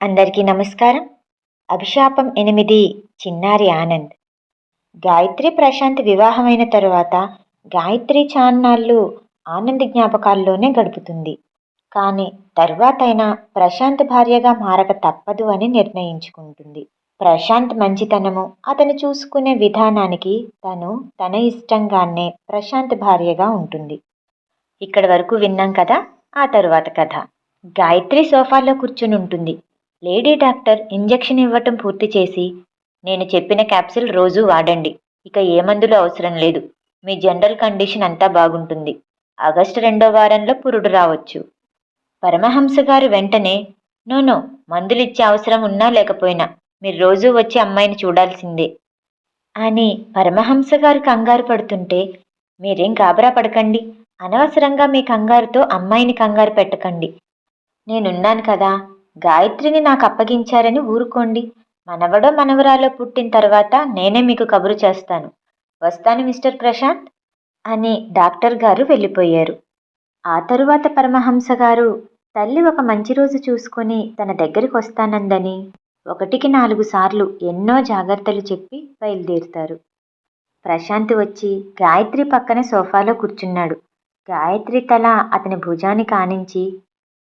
అందరికీ నమస్కారం. అభిశాపం ఎనిమిది చిన్నారి ఆనంద్. గాయత్రి ప్రశాంత్ వివాహమైన తరువాత గాయత్రి చాన్నాళ్ళు ఆనంద్ జ్ఞాపకాల్లోనే గడుపుతుంది. కానీ తరువాతైనా ప్రశాంత్ భార్యగా మారక తప్పదు అని నిర్ణయించుకుంటుంది. ప్రశాంత్ మంచితనము అతను చూసుకునే విధానానికి తను తన ఇష్టంగానే ప్రశాంత్ భార్యగా ఉంటుంది. ఇక్కడి వరకు విన్నాం కదా ఆ తరువాత కథ. గాయత్రి సోఫాలో కూర్చుని ఉంటుంది లేడీ డాక్టర్ ఇంజెక్షన్ ఇవ్వటం పూర్తి చేసి నేను చెప్పిన క్యాప్సిల్ రోజు వాడండి. ఇక ఏ మందులు అవసరం లేదు. మీ జనరల్ కండిషన్ అంతా బాగుంటుంది. ఆగస్టు రెండో వారంలో పురుడు రావచ్చు. పరమహంస గారు వెంటనే నోనో మందులు ఇచ్చే అవసరం ఉన్నా లేకపోయినా మీరు రోజు వచ్చి అమ్మాయిని చూడాల్సిందే. అని పరమహంస గారు కంగారు పడుతుంటే మీరేం గాబరా పడకండి. అనవసరంగా మీ కంగారుతో అమ్మాయిని కంగారు పెట్టకండి. నేనున్నాను కదా. గాయత్రిని నాకు అప్పగించారని ఊరుకోండి. మనవడో మనవరాలో పుట్టిన తర్వాత నేనే మీకు కబురు చేస్తాను. వస్తాను మిస్టర్ ప్రశాంత్? అని డాక్టర్ గారు వెళ్ళిపోయారు. ఆ తరువాత పరమహంస గారు తల్లి ఒక మంచి రోజు చూసుకొని తన దగ్గరికి వస్తానందని ఒకటికి నాలుగు సార్లు ఎన్నో జాగ్రత్తలు చెప్పి బయలుదేరుతారు. ప్రశాంత్ వచ్చి గాయత్రి పక్కన సోఫాలో కూర్చున్నాడు. గాయత్రి తల అతని భుజాన్ని కానించి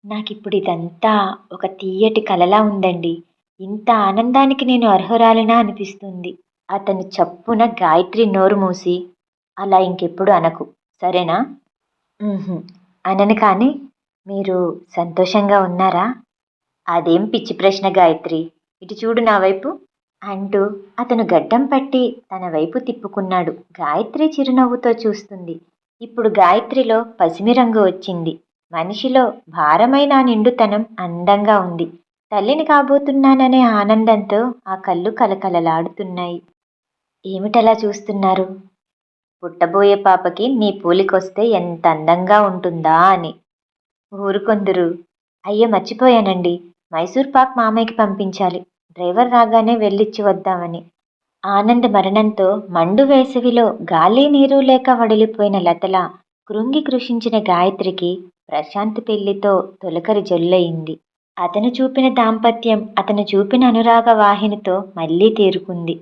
నాకిప్పుడు ఇదంతా ఒక తీయటి కలలా ఉందండి. ఇంత ఆనందానికి నేను అర్హురాలినా అనిపిస్తుంది. అతను చప్పున గాయత్రి నోరు మూసి అలా ఇంకెప్పుడు అనకు సరేనా? అనను కానీ మీరు సంతోషంగా ఉన్నారా? అదేం పిచ్చి ప్రశ్న గాయత్రి. ఇటు చూడు నా వైపు. అంటూ అతను గడ్డం పట్టి తన వైపు తిప్పుకున్నాడు. గాయత్రి చిరునవ్వుతో చూస్తుంది. ఇప్పుడు గాయత్రిలో పసిమి రంగు వచ్చింది. మనిషిలో భారమైన నిండుతనం అందంగా ఉంది. తల్లిని కాబోతున్నాననే ఆనందంతో ఆ కళ్ళు కలకలలాడుతున్నాయి ఏమిటలా చూస్తున్నారు? పుట్టబోయే పాపకి నీ పూలికొస్తే ఎంత అందంగా ఉంటుందా అని. ఊరుకొందురు. అయ్యో మర్చిపోయానండి. మైసూర్ పాక్ మామయ్యకి పంపించాలి. డ్రైవర్ రాగానే వెళ్ళిచ్చి వద్దామని. ఆనంద్ మరణంతో మండు వేసవిలో గాలి నీరు లేక వడిలిపోయిన లతల కృంగి కృషించిన గాయత్రికి ప్రశాంత్ పెళ్ళితో తొలకరి జొల్లయింది. అతను చూపిన దాంపత్యం అతను చూపిన అనురాగ వాహినితో మళ్ళీ తీరుకుంది.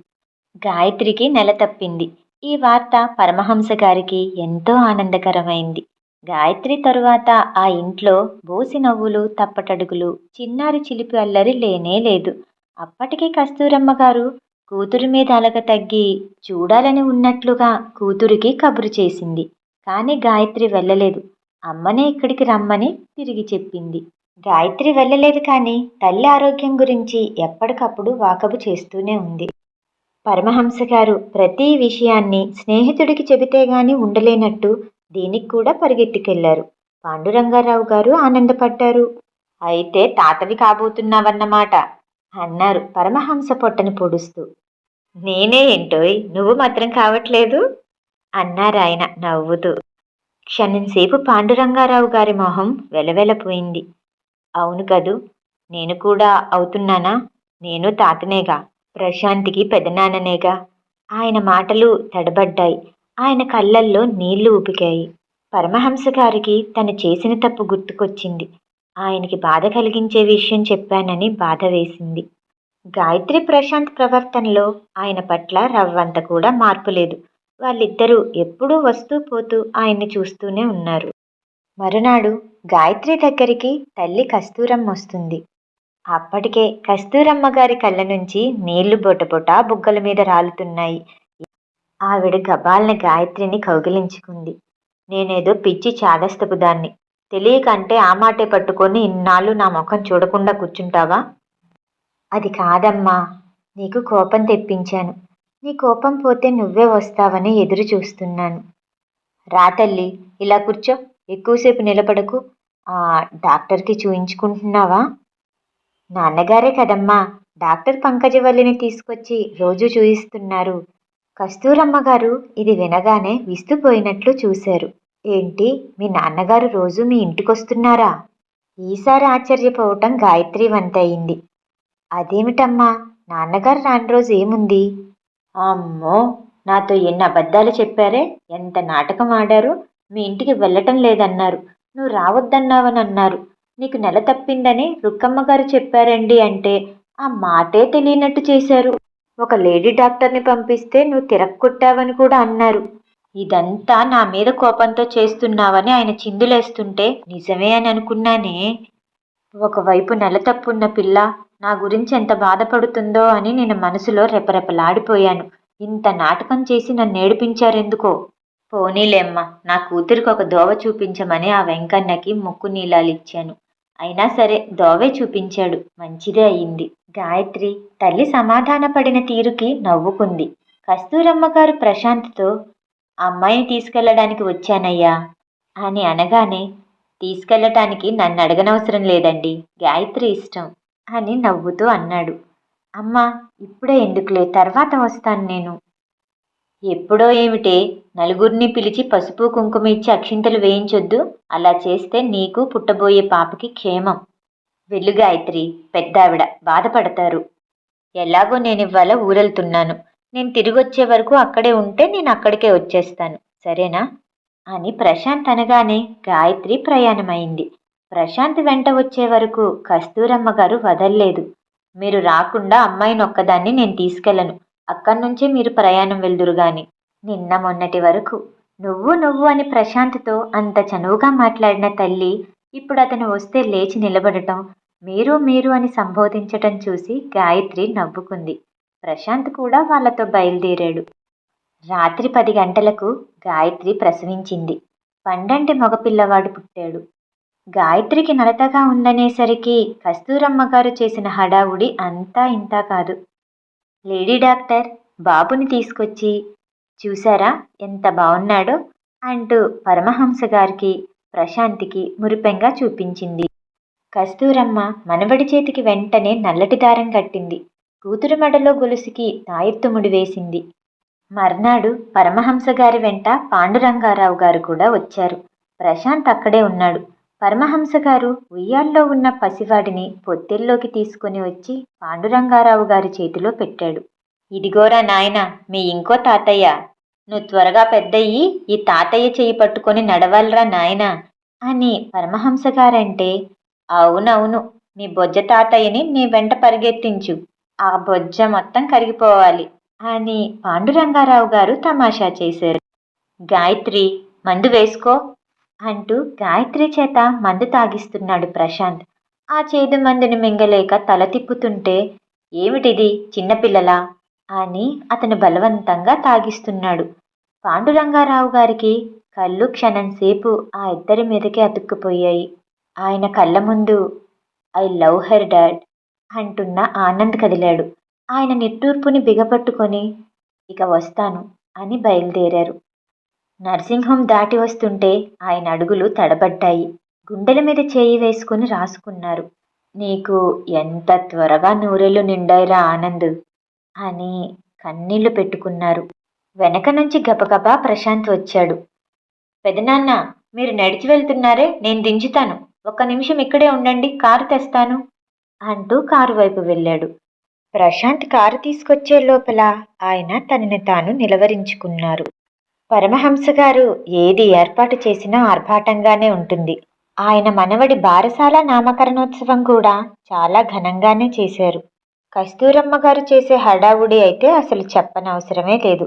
గాయత్రికి నెల తప్పింది. ఈ వార్త పరమహంస గారికి ఎంతో ఆనందకరమైంది. గాయత్రి తరువాత ఆ ఇంట్లో బోసి నవ్వులు తప్పటడుగులు చిన్నారి చిలిపి అల్లరి లేనే లేదు. అప్పటికి కస్తూరమ్మ గారు కూతురి మీద అలగ తగ్గి చూడాలని ఉన్నట్లుగా కూతురికి కబురు చేసింది. కానీ గాయత్రి వెళ్ళలేదు. అమ్మనే ఇక్కడికి రమ్మని తిరిగి చెప్పింది. గాయత్రి వెళ్ళలేదు కానీ తల్లి ఆరోగ్యం గురించి ఎప్పటికప్పుడు వాకబు చేస్తూనే ఉంది. పరమహంస గారు ప్రతి విషయాన్ని స్నేహితుడికి చెబితే గాని ఉండలేనట్టు దీనికి కూడా పరిగెత్తికెళ్ళారు. పాండురంగారావు గారు ఆనందపడ్డారు. అయితే తాతవి కాబోతున్నావన్నమాట అన్నారు పరమహంస పొట్టని పొడుస్తూ. నేనే ఏంటోయ్? నువ్వు మాత్రం కావట్లేదు? అన్నారాయన నవ్వుతూ. క్షణంసేపు పాండురంగారావు గారి మొహం వెలవెలపోయింది. అవును కదూ నేను కూడా అవుతున్నానా? నేను తాతనేగా ప్రశాంతికి పెదనాన్ననేగా. ఆయన మాటలు తడబడ్డాయి. ఆయన కళ్ళల్లో నీళ్ళు ఊపికాయి. పరమహంస గారికి తను చేసిన తప్పు గుర్తుకొచ్చింది. ఆయనకి బాధ కలిగించే విషయం చెప్పానని బాధ వేసింది. గాయత్రి ప్రశాంత్ ప్రవర్తనలో ఆయన పట్ల రవ్వంత కూడా మార్పు లేదు. వాళ్ళిద్దరూ ఎప్పుడూ వస్తూ పోతూ ఆయన్ని చూస్తూనే ఉన్నారు. మరునాడు గాయత్రి దగ్గరికి తల్లి కస్తూరమ్మ వస్తుంది. అప్పటికే కస్తూరమ్మ గారి కళ్ళ నుంచి నీళ్ళు బొటబొట బుగ్గల మీద రాలుతున్నాయి. ఆవిడ గబాల్న గాయత్రిని కౌగిలించుకుంది. నేనేదో పిచ్చి చాదస్తపు దాన్ని. తెలియకంటే ఆ మాటే పట్టుకొని ఇన్నాళ్ళు నా ముఖం చూడకుండా కూర్చుంటావా? అది కాదమ్మా నీకు కోపం తెప్పించాను. నీ కోపం పోతే నువ్వే వస్తావని ఎదురు చూస్తున్నాను. రా తల్లి ఇలా కూర్చో. ఎక్కువసేపు నిలబడకు. ఆ డాక్టర్కి చూయించుకుంటున్నావా? నాన్నగారే కదమ్మా. డాక్టర్ పంకజవల్లిని తీసుకొచ్చి రోజు చూయిస్తున్నారు. కస్తూరమ్మ గారు ఇది వినగానే విస్తుపోయినట్లు చూశారు. ఏంటి మీ నాన్నగారు రోజు మీ ఇంటికొస్తున్నారా? ఈసారి ఆశ్చర్యపోవటం గాయత్రి వంతయింది అదేమిటమ్మా నాన్నగారు రాని రోజు ఏముంది? అమ్మో నాతో ఎన్ని అబద్ధాలు చెప్పారే? ఎంత నాటకం ఆడారు? మీ ఇంటికి వెళ్ళటం లేదన్నారు. నువ్వు రావద్దన్నావని అన్నారు. నీకు నెల తప్పిందని రుక్కమ్మ గారు చెప్పారండి అంటే ఆ మాటే తెలియనట్టు చేశారు. ఒక లేడీ డాక్టర్ని పంపిస్తే నువ్వు తిరక్కొట్టావని కూడా అన్నారు. ఇదంతా నా మీద కోపంతో చేస్తున్నావని ఆయన చిందులేస్తుంటే నిజమే అని అనుకున్నానే. ఒకవైపు నెల తప్పున్న పిల్ల నా గురించి ఎంత బాధపడుతుందో అని నేను మనసులో రెపరెపలాడిపోయాను. ఇంత నాటకం చేసి నన్ను ఏడిపించారెందుకో? పోనీలేమ్మ నా కూతురికి ఒక దోవ చూపించమని ఆ వెంకన్నకి ముక్కు నీళ్ళాలిచ్చాను. అయినా సరే దోవే చూపించాడు. మంచిదే అయింది. గాయత్రి తల్లి సమాధానపడిన తీరుకి నవ్వుకుంది. కస్తూరమ్మ గారు ప్రశాంత్తో అమ్మాయిని తీసుకెళ్ళడానికి వచ్చానయ్యా అని అనగానే తీసుకెళ్ళటానికి నన్ను అడగనవసరం లేదండి. గాయత్రి ఇష్టం. అని నవ్వుతూ అన్నాడు. అమ్మా ఇప్పుడే ఎందుకులే? తర్వాత వస్తాను నేను. ఎప్పుడో ఏమిటే? నలుగురిని పిలిచి పసుపు కుంకుమ ఇచ్చి అక్షింతలు వేయించొద్దు. అలా చేస్తే నీకు పుట్టబోయే పాపకి క్షేమం. వెళ్ళు గాయత్రి పెద్దావిడ బాధపడతారు. ఎలాగో నేను ఇవాళ ఊరెళ్తున్నాను. నేను తిరిగి వచ్చే వరకు అక్కడే ఉంటే నేను అక్కడికే వచ్చేస్తాను. సరేనా? అని ప్రశాంత్ అనగానే గాయత్రి ప్రయాణమైంది. ప్రశాంత్ వెంట వచ్చే వరకు కస్తూరమ్మ గారు వదల్లేదు. మీరు రాకుండా అమ్మాయిని ఒక్కదాన్ని నేను తీసుకెళ్ళను. అక్కడి నుంచే మీరు ప్రయాణం వెళ్దురు గాని. నిన్న మొన్నటి వరకు నువ్వు నువ్వు అని ప్రశాంత్తో అంత చనువుగా మాట్లాడిన తల్లి ఇప్పుడు అతను వస్తే లేచి నిలబడటం మీరు మీరు అని సంబోధించటం చూసి గాయత్రి నవ్వుకుంది. ప్రశాంత్ కూడా వాళ్ళతో బయలుదేరాడు. రాత్రి పది గంటలకు గాయత్రి ప్రసవించింది. పండంటి మగపిల్లవాడు పుట్టాడు. గాయత్రికి నలతగా ఉందనేసరికి కస్తూరమ్మ గారు చేసిన హడావుడి అంతా ఇంతా కాదు. లేడీ డాక్టర్ బాబుని తీసుకొచ్చి చూసారా ఎంత బాగున్నాడో అంటూ పరమహంస గారికి ప్రశాంతికి మురిపెంగా చూపించింది. కస్తూరమ్మ మనవడి చేతికి వెంటనే నల్లటి దారం కట్టింది. కూతురు మెడలో గొలుసుకి తాయెత్తుముడి వేసింది. మర్నాడు పరమహంస గారి వెంట పాండురంగారావు గారు కూడా వచ్చారు. ప్రశాంత్ అక్కడే ఉన్నాడు. పరమహంస గారు ఉయ్యాల్లో ఉన్న పసివాడిని పొత్తెల్లోకి తీసుకుని వచ్చి పాండురంగారావు గారి చేతిలో పెట్టాడు. ఇదిగోరా నాయన మీ ఇంకో తాతయ్య. నువ్వు త్వరగా పెద్దయ్యి ఈ తాతయ్య చేయి పట్టుకొని నడవాలరా నాయనా అని పరమహంస గారంటే అవునవును మీ బొజ్జ తాతయ్యని నీ వెంట పరిగెత్తించు. ఆ బొజ్జ మొత్తం కరిగిపోవాలి అని పాండురంగారావు గారు తమాషా చేశారు. గాయత్రి మందు వేసుకో. అంటూ గాయత్రి చేత మందు తాగిస్తున్నాడు ప్రశాంత్. ఆ చేదు మందుని మింగలేక తల తిప్పుతుంటే ఏమిటిది చిన్నపిల్లలా అని అతను బలవంతంగా తాగిస్తున్నాడు. పాండురంగారావు గారికి కళ్ళు క్షణంసేపు ఆ ఇద్దరి మీదకి అతుక్కుపోయాయి. ఆయన కళ్ళ ముందు ఐ లవ్ హెర్ డాడ్ అంటున్న ఆనంద్ కదిలాడు. ఆయన నిట్టూర్పుని బిగపట్టుకొని ఇక వస్తాను అని బయలుదేరారు. నర్సింగ్ హోమ్ దాటి వస్తుంటే ఆయన అడుగులు తడబడ్డాయి. గుండెల మీద చేయి వేసుకుని రాసుకున్నారు. నీకు ఎంత త్వరగా నూరెళ్ళు నిండాయిరా ఆనంద్ అని కన్నీళ్ళు పెట్టుకున్నారు. వెనక నుంచి గబగబా ప్రశాంత్ వచ్చాడు. పెదనాన్న మీరు నడిచి వెళ్తున్నారే నేను దించుతాను. ఒక్క నిమిషం ఇక్కడే ఉండండి కారు తెస్తాను అంటూ కారు వైపు వెళ్ళాడు. ప్రశాంత్ కారు తీసుకొచ్చే లోపల ఆయన తనని తాను నిలవరించుకున్నారు. పరమహంస గారు ఏది ఏర్పాటు చేసినా ఆర్భాటంగానే ఉంటుంది. ఆయన మనవడి బారసాల నామకరణోత్సవం కూడా చాలా ఘనంగానే చేశారు. కస్తూరమ్మ గారు చేసే హడావుడి అయితే అసలు చెప్పనవసరమే లేదు.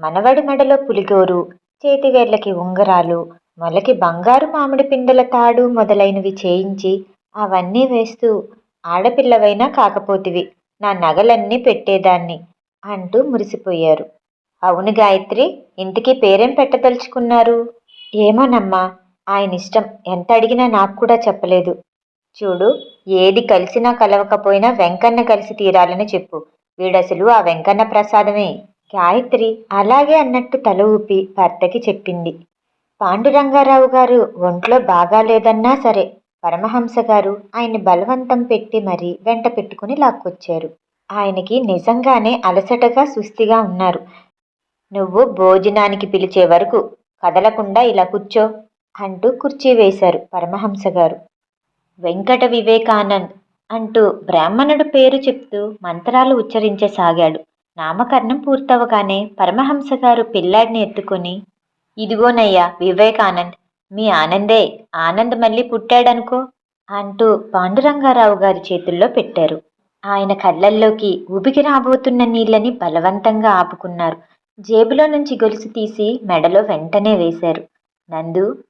మనవడి మెడలో పులిగోరు చేతివేళ్ళకి ఉంగరాలు మొలకి బంగారు మామిడి పిందెల తాడు మొదలైనవి చేయించి అవన్నీ వేస్తూ ఆడపిల్లవైనా కాకపోతివి నా నగలన్నీ పెట్టేదాన్ని అంటూ మురిసిపోయారు. అవును గాయత్రి ఇంటికి పేరేం పెట్టదలుచుకున్నారు? ఏమోనమ్మా ఆయన ఇష్టం. ఎంత అడిగినా నాకు కూడా చెప్పలేదు. చూడు ఏది కలిసినా కలవకపోయినా వెంకన్న కలిసి తీరాలని చెప్పు. వీడసలు ఆ వెంకన్న ప్రసాదమే. గాయత్రి అలాగే అన్నట్టు తల ఊపి భర్తకి చెప్పింది. పాండురంగారావు గారు ఒంట్లో బాగాలేదన్నా సరే పరమహంస గారు ఆయన్ని బలవంతం పెట్టి మరీ వెంట పెట్టుకుని లాక్కొచ్చారు. ఆయనకి నిజంగానే అలసటగా సుస్థిగా ఉన్నారు. నువ్వు భోజనానికి పిలిచే వరకు కదలకుండా ఇలా కూర్చో అంటూ కుర్చీ వేశారు పరమహంస గారు. వెంకట వివేకానంద్ అంటూ బ్రాహ్మణుడు పేరు చెప్తూ మంత్రాలు ఉచ్చరించసాగాడు. నామకరణం పూర్తవగానే పరమహంస గారు పిల్లాడిని ఎత్తుకొని ఇదిగోనయ్యా వివేకానంద్ మీ ఆనందే ఆనంద్ మళ్ళీ పుట్టాడనుకో అంటూ పాండురంగారావు గారి చేతుల్లో పెట్టారు. ఆయన కళ్ళల్లోకి ఉబికి రాబోతున్న నీళ్ళని బలవంతంగా ఆపుకున్నారు. జేబులో నుంచి గొలుసు తీసి మెడలో వెంటనే వేశారు. నందు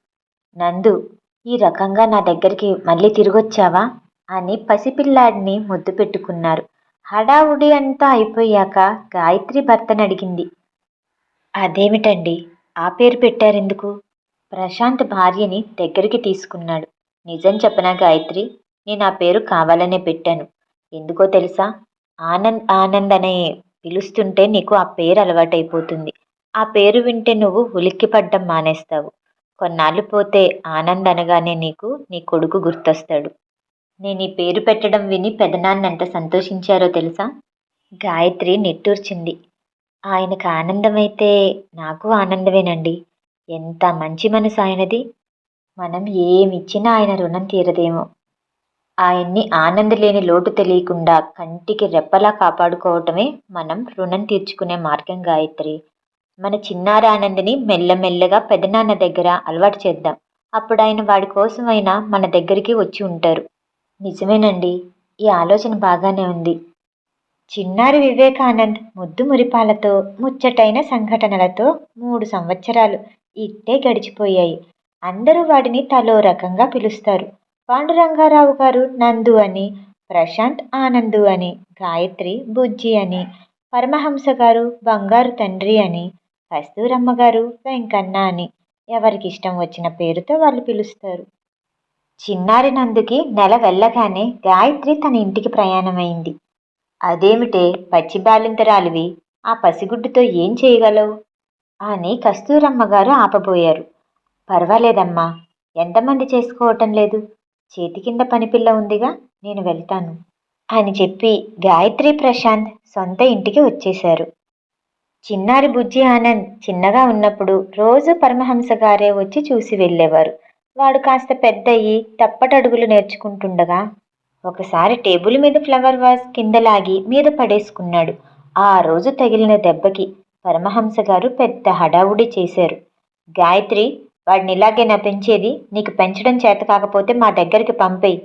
నందు ఈ రకంగా నా దగ్గరికి మళ్ళీ తిరిగొచ్చావా? అని పసిపిల్లాడిని ముద్దు పెట్టుకున్నారు. హడావుడి అంతా అయిపోయాక గాయత్రి భర్తను అడిగింది. అదేమిటండి? ఆ పేరు పెట్టారెందుకు? ప్రశాంత్ భార్యని దగ్గరికి తీసుకున్నాడు. నిజం చెప్పనా గాయత్రి? నేను ఆ పేరు కావాలనే పెట్టాను. ఎందుకో తెలుసా? ఆనంద్ ఆనంద్ అనే పిలుస్తుంటే నీకు ఆ పేరు అలవాటైపోతుంది. ఆ పేరు వింటే నువ్వు ఉలిక్కిపడ్డం మానేస్తావు. కొన్నాళ్ళు పోతే ఆనంద్ అనగానే నీకు నీ కొడుకు గుర్తొస్తాడు. నేను ఈ పేరు పెట్టడం విని పెదనాన్న ఎంత సంతోషించారో తెలుసా? గాయత్రి నిట్టూర్చింది. ఆయనకు ఆనందమైతే నాకు ఆనందమేనండి. ఎంత మంచి మనసు ఆయనది. మనం ఏమిచ్చినా ఆయన రుణం తీరదేమో. ఆయన్ని ఆనందలేని లోటు తెలియకుండా కంటికి రెప్పలా కాపాడుకోవటమే మనం రుణం తీర్చుకునే మార్గం గాయత్రి. మన చిన్నారి ఆనందిని మెల్లమెల్లగా పెదనాన్న దగ్గర అలవాటు చేద్దాం. అప్పుడు ఆయన వాడి కోసమైనా మన దగ్గరికి వచ్చి ఉంటారు. నిజమేనండి ఈ ఆలోచన బాగానే ఉంది. చిన్నారి వివేకానంద్ ముద్దు మురిపాలతో ముచ్చటైన సంఘటనలతో మూడు సంవత్సరాలు ఇట్టే గడిచిపోయాయి. అందరూ వాడిని తలో రకంగా పిలుస్తారు. పాండురంగారావు గారు నందు అని ప్రశాంత్ ఆనందు అని గాయత్రి బుజ్జి అని పరమహంస గారు బంగారు తండ్రి అని కస్తూరమ్మ గారు వెంకన్న అని ఎవరికి ఇష్టం వచ్చిన పేరుతో వాళ్ళు పిలుస్తారు. చిన్నారి నందుకి నెల వెళ్ళగానే గాయత్రి తన ఇంటికి ప్రయాణమైంది. అదేమిటే పచ్చి బాలింతరాలివి ఆ పసిగుడ్డుతో ఏం చేయగలవు? అని కస్తూరమ్మ గారు ఆపబోయారు. పర్వాలేదమ్మా ఎంతమంది చేసుకోవటం లేదు? చేతి కింద పనిపిల్ల ఉందిగా నేను వెళ్తాను అని చెప్పి గాయత్రి ప్రశాంత్ సొంత ఇంటికి వచ్చేశారు. చిన్నారి బుజ్జి ఆనంద్ చిన్నగా ఉన్నప్పుడు రోజు పరమహంస గారే వచ్చి చూసి వెళ్ళేవారు. వాడు కాస్త పెద్దయ్యి తప్పటడుగులు నేర్చుకుంటుండగా ఒకసారి టేబుల్ మీద ఫ్లవర్ వాజ్ కింద లాగి మీద పడేసుకున్నాడు. ఆ రోజు తగిలిన దెబ్బకి పరమహంస గారు పెద్ద హడావుడి చేశారు. గాయత్రి వాడిని ఇలాగేనా పెంచేది నీకు పెంచడం చేత కాకపోతే మా దగ్గరికి పంపేయి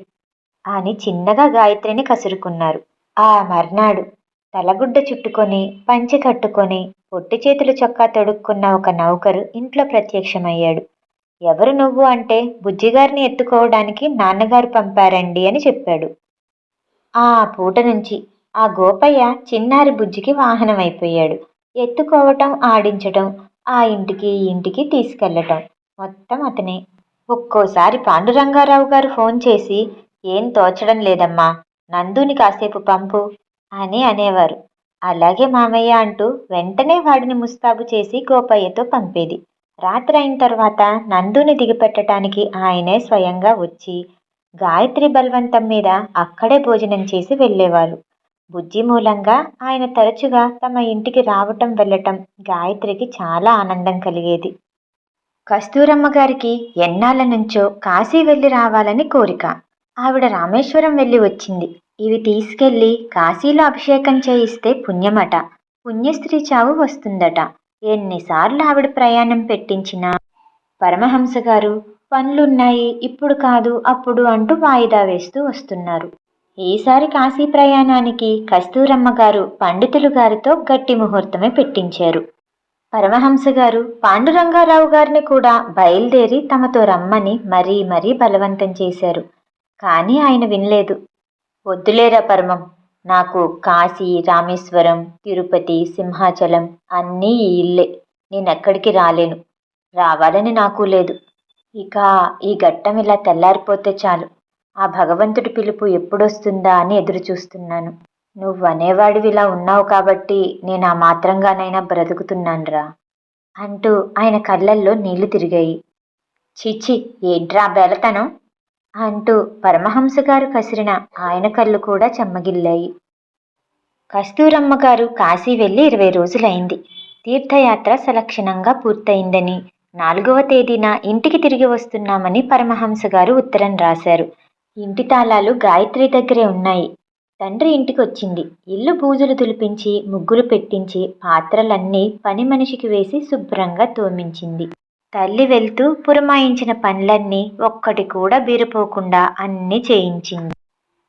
అని చిన్నగా గాయత్రిని కసురుకున్నారు. ఆ మర్నాడు తలగుడ్డ చుట్టుకొని పంచి కట్టుకొని పొట్టి చేతులు చొక్కా తొడుక్కున్న ఒక నౌకరు ఇంట్లో ప్రత్యక్షమయ్యాడు. ఎవరు నువ్వు అంటే బుజ్జిగారిని ఎత్తుకోవడానికి నాన్నగారు పంపారండి అని చెప్పాడు. ఆ పూట నుంచి ఆ గోపయ్య చిన్నారి బుజ్జికి వాహనం అయిపోయాడు ఎత్తుకోవటం ఆడించటం ఆ ఇంటికి ఈ ఇంటికి తీసుకెళ్ళటం మొత్తం అతనే. ఒక్కోసారి పాండురంగారావు గారు ఫోన్ చేసి ఏం తోచడం లేదమ్మా నందుని కాసేపు పంపు అని అనేవారు. అలాగే మామయ్య అంటూ వెంటనే వాడిని ముస్తాబు చేసి గోపయ్యతో పంపేది. రాత్రి అయిన తర్వాత నందుని దిగిపెట్టడానికి ఆయనే స్వయంగా వచ్చి గాయత్రి బలవంతం మీద అక్కడే భోజనం చేసి వెళ్ళేవారు. బుజ్జి మూలంగా ఆయన తరచుగా తమ ఇంటికి రావటం వెళ్ళటం గాయత్రికి చాలా ఆనందం కలిగేది. కస్తూరమ్మ గారికి ఎన్నాళ్ళ నుంచో కాశీ వెళ్ళి రావాలని కోరిక. ఆవిడ రామేశ్వరం వెళ్ళి వచ్చింది. ఇవి తీసుకెళ్ళి కాశీలో అభిషేకం చేయిస్తే పుణ్యమట. పుణ్యస్త్రీ చావు వస్తుందట. ఎన్నిసార్లు ఆవిడ ప్రయాణం పెట్టించినా? పరమహంస గారు పనులున్నాయి ఇప్పుడు కాదు అప్పుడు అంటూ వాయిదా వేస్తూ వస్తున్నారు. ఈసారి కాశీ ప్రయాణానికి కస్తూరమ్మ గారు పండితులు గారితో గట్టి ముహూర్తమే పెట్టించారు. పరమహంస గారు పాండురంగారావు గారిని కూడా బయలుదేరి తమతో రమ్మని మరీ మరీ బలవంతం చేశారు. కానీ ఆయన వినలేదు. వద్దులేరా పరమం. నాకు కాశీ రామేశ్వరం తిరుపతి సింహాచలం అన్నీ ఈ ఇల్లే. నేనెక్కడికి రాలేను. రావాలని నాకు లేదు. ఇక ఈ ఘట్టం ఇలా తెల్లారిపోతే చాలు. ఆ భగవంతుడి పిలుపు ఎప్పుడొస్తుందా అని ఎదురు చూస్తున్నాను నువ్వు ఇలా ఉన్నావు కాబట్టి నేను ఆ మాత్రంగానైనా బ్రతుకుతున్నానురా అంటూ ఆయన కళ్ళల్లో నీళ్ళు తిరిగాయి. చిచ్చి ఏంట్రా బెలతనం? అంటూ పరమహంస గారు కసిరిన ఆయన కళ్ళు కూడా చెమ్మగిల్లాయి. కస్తూరమ్మ గారు కాశీ వెళ్ళి ఇరవై రోజులైంది. తీర్థయాత్ర సలక్షణంగా పూర్తయిందని నాలుగవ తేదీన ఇంటికి తిరిగి వస్తున్నామని పరమహంస గారు ఉత్తరం రాశారు. ఇంటి తాళాలు గాయత్రి దగ్గరే ఉన్నాయి. తండ్రి ఇంటికి వచ్చింది ఇల్లు బూజులు తులిపించి ముగ్గులు పెట్టించి పాత్రలన్నీ పని మనిషికి వేసి శుభ్రంగా తోమించింది. తల్లి వెళ్తూ పురమాయించిన పనులన్నీ ఒక్కటి కూడా బీరిపోకుండా అన్నీ చేయించింది.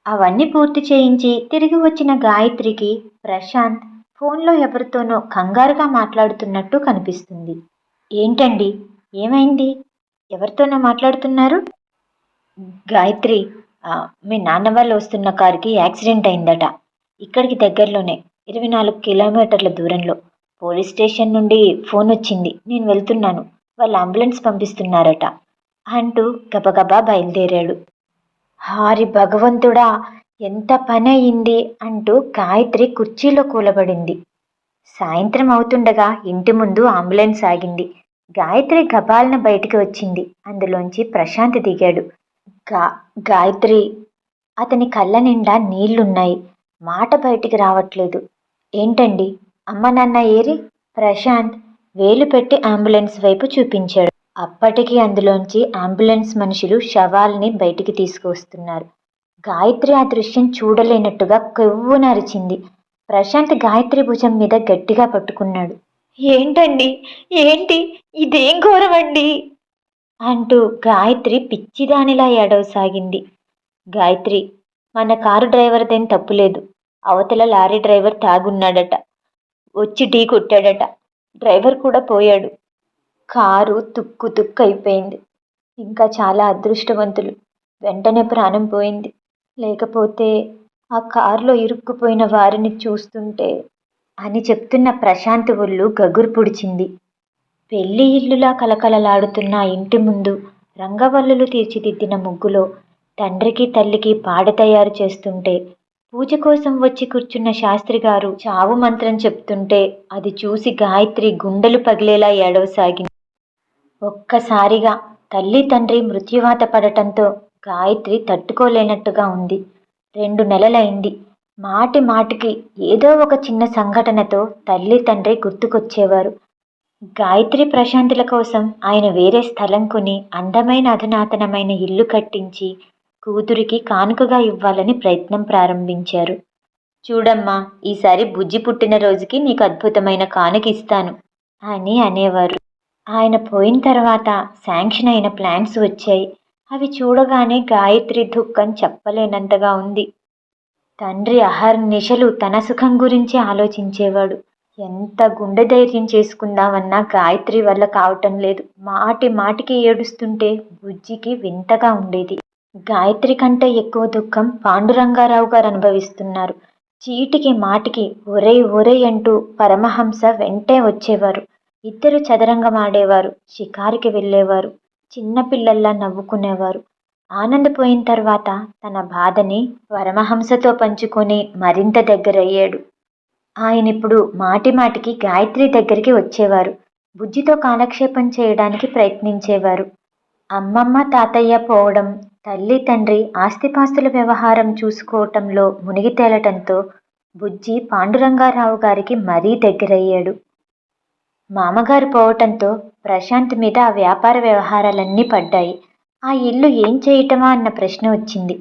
అవన్నీ పూర్తి చేయించి తిరిగి వచ్చిన గాయత్రికి ప్రశాంత్ ఫోన్లో ఎవరితోనో కంగారుగా మాట్లాడుతున్నట్టు కనిపిస్తుంది. ఏంటండి? ఏమైంది? ఎవరితోనో మాట్లాడుతున్నారు? గాయత్రి మీ నాన్న వాళ్ళు వస్తున్న కారుకి యాక్సిడెంట్ అయిందట. ఇక్కడికి దగ్గరలోనే ఇరవై నాలుగు కిలోమీటర్ల దూరంలో. పోలీస్ స్టేషన్ నుండి ఫోన్ వచ్చింది. నేను వెళ్తున్నాను. వాళ్ళు అంబులెన్స్ పంపిస్తున్నారట. అంటూ గబగబా బయలుదేరాడు. హారి భగవంతుడా ఎంత పని అయింది? అంటూ గాయత్రి కుర్చీలో కూలబడింది. సాయంత్రం అవుతుండగా ఇంటి ముందు అంబులెన్స్ ఆగింది. గాయత్రి గబాలన బయటికి వచ్చింది. అందులోంచి ప్రశాంత్ దిగాడు. గా గాయత్రి. అతని కళ్ళ నిండా నీళ్ళున్నాయి. మాట బయటికి రావట్లేదు. ఏంటండి? అమ్మ నాన్న ఏరి? ప్రశాంత్ వేలు పెట్టి అంబులెన్స్ వైపు చూపించాడు. అప్పటికి అందులోంచి అంబులెన్స్ మనుషులు శవాల్ని బయటికి తీసుకువస్తున్నారు. గాయత్రి ఆ దృశ్యం చూడలేనట్టుగా కొవ్వునరిచింది ప్రశాంత్ గాయత్రి భుజం మీద గట్టిగా పట్టుకున్నాడు. ఏంటండి? ఏంటి? ఇదేం ఘోరమండి? అంటూ గాయత్రి పిచ్చిదానిలా ఏడవసాగింది. గాయత్రి మన కారు డ్రైవర్దేం తప్పులేదు. అవతల లారీ డ్రైవర్ తాగున్నాడట. వచ్చి ఢీ కొట్టాడట. డ్రైవర్ కూడా పోయాడు. కారు తుక్కు తుక్కు అయిపోయింది ఇంకా చాలా అదృష్టవంతులు. వెంటనే ప్రాణం పోయింది. లేకపోతే ఆ కారులో ఇరుక్కుపోయిన వారిని చూస్తుంటే అని చెప్తున్న ప్రశాంత్ ఒళ్ళు గగురు పుడిచింది. పెళ్ళి ఇల్లులా కలకలలాడుతున్న ఇంటి ముందు రంగవల్లులు తీర్చిదిద్దిన ముగ్గులో తండ్రికి తల్లికి పాడ తయారు చేస్తుంటే పూజ కోసం వచ్చి కూర్చున్న శాస్త్రి గారు చావు మంత్రం చెప్తుంటే అది చూసి గాయత్రి గుండెలు పగిలేలా ఏడవసాగింది ఒక్కసారిగా తల్లి తండ్రి మృత్యువాత పడటంతో గాయత్రి తట్టుకోలేనట్టుగా ఉంది. రెండు నెలలైంది. మాటి మాటికి ఏదో ఒక చిన్న సంఘటనతో తల్లి తండ్రి గుర్తుకొచ్చేవారు. గాయత్రి ప్రశాంతుల కోసం ఆయన వేరే స్థలం కొని అందమైన అధునాతనమైన ఇల్లు కట్టించి కూతురికి కానుకగా ఇవ్వాలని ప్రయత్నం ప్రారంభించారు. చూడమ్మా ఈసారి బుజ్జి పుట్టినరోజుకి నీకు అద్భుతమైన కానుక ఇస్తాను అని అనేవారు. ఆయన పోయిన తర్వాత శాంక్షన్ అయిన ప్లాన్స్ వచ్చాయి. అవి చూడగానే గాయత్రి దుఃఖం చెప్పలేనంతగా ఉంది. తండ్రి అహర్నిశలు తన సుఖం గురించి ఆలోచించేవాడు. ఎంత గుండె ధైర్యం చేసుకుందామన్నా గాయత్రి వల్ల కావటం లేదు. మాటి మాటికి ఏడుస్తుంటే బుజ్జికి వింతగా ఉండేది. గాయత్రి కంటే ఎక్కువ దుఃఖం పాండురంగారావు గారు అనుభవిస్తున్నారు. చీటికి మాటికి ఒరే ఒరే అంటూ పరమహంస వెంటే వచ్చేవారు. ఇద్దరు చదరంగం ఆడేవారు షికారికి వెళ్ళేవారు చిన్నపిల్లల్లా నవ్వుకునేవారు. ఆనందపోయిన తర్వాత తన బాధని పరమహంసతో పంచుకొని మరింత దగ్గరయ్యాడు. ఆయన ఇప్పుడు గాయత్రి దగ్గరికి వచ్చేవారు. బుజ్జితో కాలక్షేపం చేయడానికి ప్రయత్నించేవారు. అమ్మమ్మ తాతయ్య పోవడం తల్లి తండ్రి ఆస్తిపాస్తుల వ్యవహారం చూసుకోవటంలో మునిగి తేలటంతో బుజ్జి పాండురంగారావు గారికి మరీ దగ్గరయ్యాడు. మామగారు పోవటంతో ప్రశాంత్ మీద ఆ వ్యాపార వ్యవహారాలన్నీ పడ్డాయి. ఆ ఇల్లు ఏం చేయటమా అన్న ప్రశ్న వచ్చింది.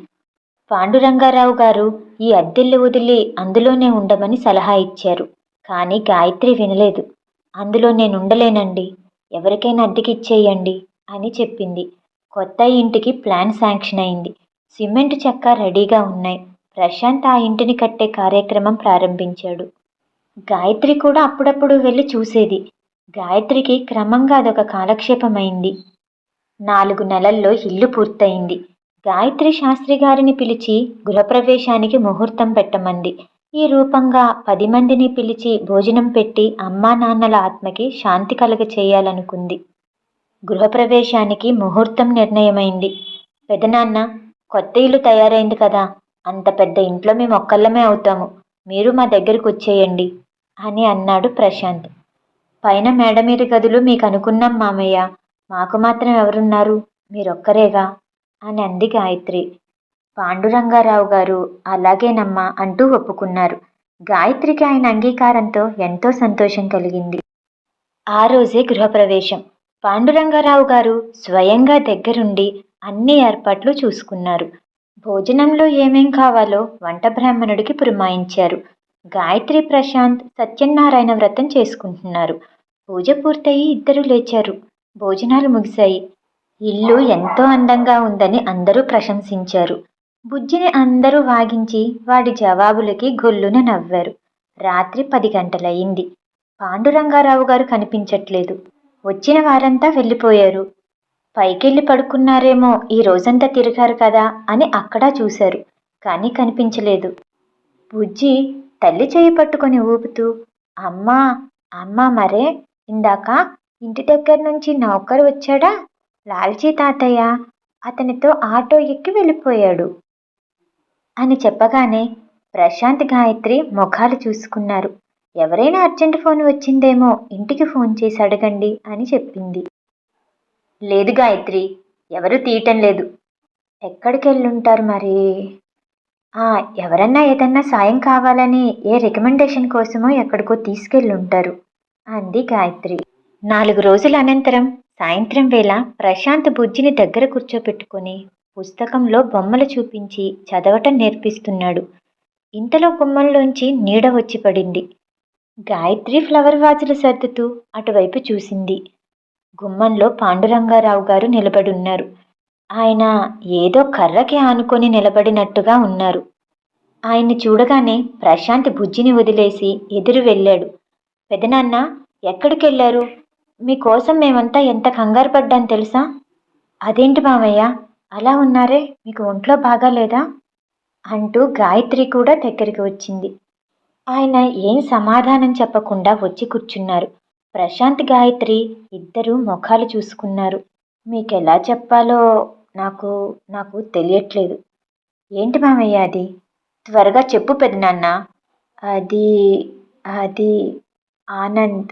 పాండురంగారావు గారు ఈ అద్దెల్లు వదిలి అందులోనే ఉండమని సలహా ఇచ్చారు. కానీ గాయత్రి వినలేదు. అందులో నేను ఉండలేనండి ఎవరికైనా అద్దెకి ఇచ్చేయండి అని చెప్పింది. కొత్త ఇంటికి ప్లాన్ శాంక్షన్ అయింది. సిమెంట్ చెక్క రెడీగా ఉన్నాయి. ప్రశాంత్ ఆ ఇంటిని కట్టే కార్యక్రమం ప్రారంభించాడు. గాయత్రి కూడా అప్పుడప్పుడు వెళ్ళి చూసేది. గాయత్రికి క్రమంగా అదొక కాలక్షేపమైంది. నాలుగు నెలల్లో ఇల్లు పూర్తయింది. గాయత్రి శాస్త్రి గారిని పిలిచి గృహప్రవేశానికి ముహూర్తం పెట్టమంది. ఈ రూపంగా పది మందిని పిలిచి భోజనం పెట్టి అమ్మా నాన్నల ఆత్మకి శాంతి కలగ చేయాలనుకుంది. గృహప్రవేశానికి ముహూర్తం నిర్ణయమైంది. పెదనాన్న కొత్త ఇల్లు తయారైంది కదా అంత పెద్ద ఇంట్లో మేము ఒక్కళ్ళమే అవుతాము. మీరు మా దగ్గరికి వచ్చేయండి అని అన్నాడు ప్రశాంత్. పైన మేడ మీద గదులు మీకు అనుకున్నాం మామయ్య. మాకు మాత్రం ఎవరున్నారు? మీరొక్కరేగా? అని అంది గాయత్రి. పాండురంగారావు గారు అలాగేనమ్మా అంటూ ఒప్పుకున్నారు. గాయత్రికి ఆయన అంగీకారంతో ఎంతో సంతోషం కలిగింది. ఆ రోజే గృహప్రవేశం. పాండురంగారావు గారు స్వయంగా దగ్గరుండి అన్ని ఏర్పాట్లు చూసుకున్నారు. భోజనంలో ఏమేం కావాలో వంట బ్రాహ్మణుడికి పురమాయించారు. గాయత్రి ప్రశాంత్ సత్యనారాయణ వ్రతం చేసుకుంటున్నారు. పూజ పూర్తయి ఇద్దరు లేచారు. భోజనాలు ముగిశాయి. ఇల్లు ఎంతో అందంగా ఉందని అందరూ ప్రశంసించారు. బుజ్జిని అందరూ వాగించి వాడి జవాబులకి గొల్లున నవ్వారు. రాత్రి పది గంటలయింది పాండురంగారావు గారు కనిపించట్లేదు. వచ్చిన వారంతా వెళ్ళిపోయారు. పైకెళ్ళి పడుకున్నారేమో ఈ రోజంతా తిరిగారు కదా అని అక్కడా చూశారు. కానీ కనిపించలేదు. బుజ్జి తల్లి చేయి పట్టుకొని ఊపుతూ అమ్మా అమ్మా మరే ఇందాక ఇంటి దగ్గర నుంచి నౌకరు వచ్చాడా? లాల్చీ తాతయ్య అతనితో ఆటో ఎక్కి వెళ్ళిపోయాడు. అని చెప్పగానే ప్రశాంత్ గాయత్రి ముఖాలు చూసుకున్నారు. ఎవరైనా అర్జెంట్ ఫోన్ వచ్చిందేమో ఇంటికి ఫోన్ చేసి అడగండి అని చెప్పింది. లేదు గాయత్రి ఎవరు తీయటం లేదు. ఎక్కడికి వెళ్ళుంటారు మరి? ఆ, ఎవరన్నా ఏదన్నా సాయం కావాలని ఏ రికమెండేషన్ కోసమో ఎక్కడికో తీసుకెళ్ళుంటారు అంది గాయత్రి. నాలుగు రోజుల అనంతరం సాయంత్రం వేళ ప్రశాంత్ బుజ్జిని దగ్గర కూర్చోపెట్టుకొని పుస్తకంలో బొమ్మలు చూపించి చదవటం నేర్పిస్తున్నాడు. ఇంతలో గుమ్మంలోంచి నీడ వచ్చి పడింది. గాయత్రి ఫ్లవర్ వాజులు సర్దుతూ అటువైపు చూసింది. గుమ్మంలో పాండురంగారావు గారు నిలబడున్నారు. ఆయన ఏదో కర్రకి ఆనుకొని నిలబడినట్టుగా ఉన్నారు. ఆయన్ని చూడగానే ప్రశాంత్ బుజ్జిని వదిలేసి ఎదురు వెళ్ళాడు. పెదనాన్న ఎక్కడికెళ్ళారు మీకోసం మేమంతా ఎంత కంగారు పడ్డాను తెలుసా? అదేంటి మామయ్య అలా ఉన్నారే మీకు ఒంట్లో బాగాలేదా అంటూ గాయత్రి కూడా దగ్గరికి వచ్చింది. ఆయన ఏం సమాధానం చెప్పకుండా వచ్చి కూర్చున్నారు. ప్రశాంత్ గాయత్రి ఇద్దరూ ముఖాలు చూసుకున్నారు. మీకు ఎలా చెప్పాలో నాకు నాకు తెలియట్లేదు. ఏంటి మామయ్య అది? త్వరగా చెప్పు పెదనాన్న. అది అది ఆనంద్.